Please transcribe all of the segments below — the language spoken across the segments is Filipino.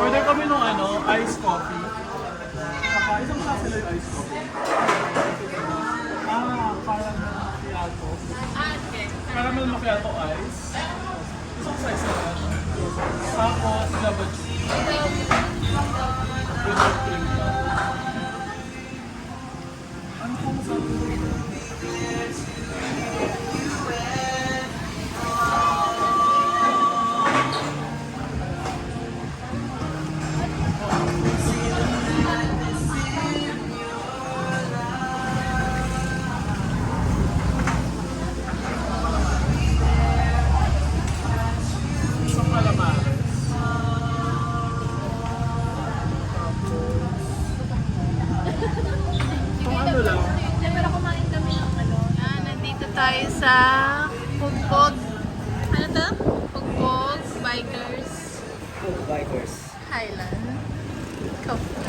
Order kami nung ano, ice coffee. Saka isang klase lang ice coffee. Ah, parang macchiato. Caramel macchiato ice. Isang size na lang. Tapos, lava cheese. Whipped cream. Ano kung masabi tayo sa Pugpog. Ano to? Pugpog Bikers Food bikers. Highland. Coffee.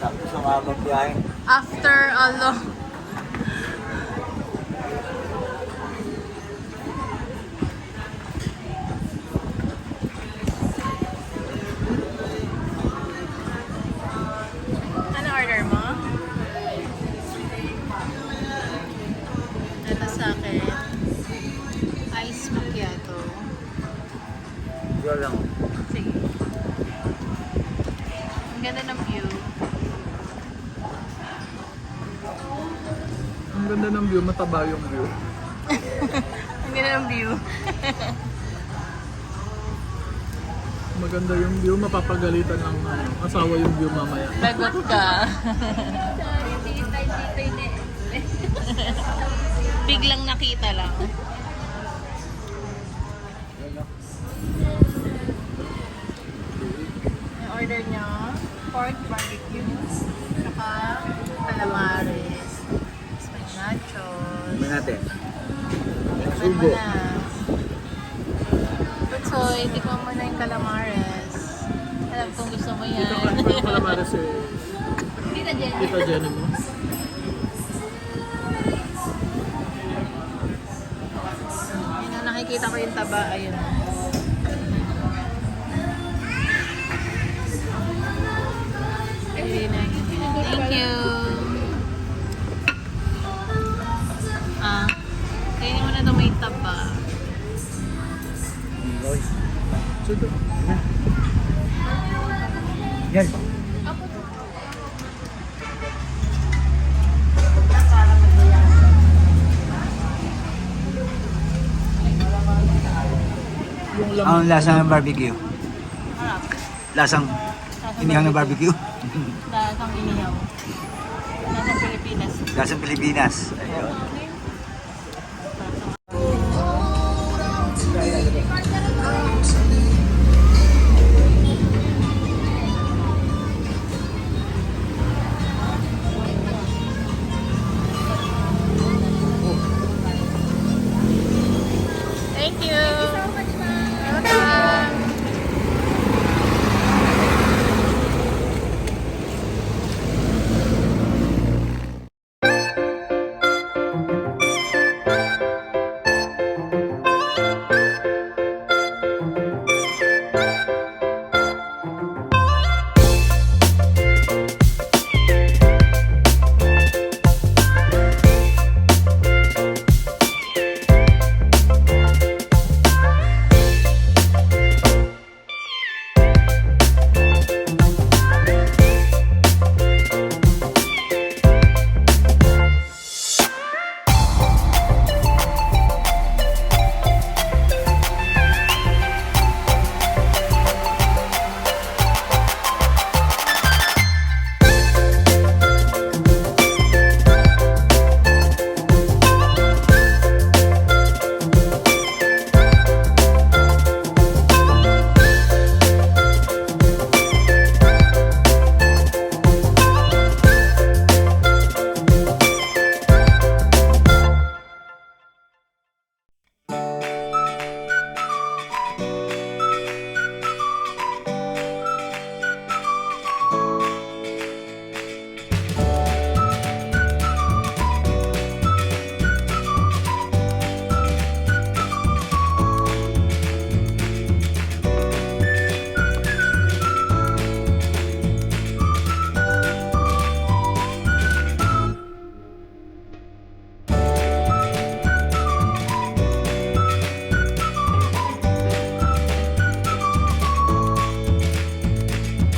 Tapos ang habang biyahe. After a long... Ang ganda ng view. Ang ganda ng view, mataba yung view. Ang ganda ng view. Maganda yung view, mapapagalitan ng ano, asawa yung view mamaya. Lagot ka. Biglang nakita lang. Pork barbecue, saka calamares, may nachos. May natin. Tikman mo Sugo. na. Butsoy, tikman mo na yung calamares. Alam kung gusto mo yan. Ito yung calamares eh. Tita Jenny. Tita Jenny mo. Yun ang nakikita ko yung taba, ayun. Thank you. Ah, kainin mo na ito may taba. Oy. Sudo. Yan. Ang lasa ng barbecue. Lasang inihang ng barbecue. Lasang inihaw. Lasang Pilipinas. Lasang Pilipinas. Ayun. Thank you.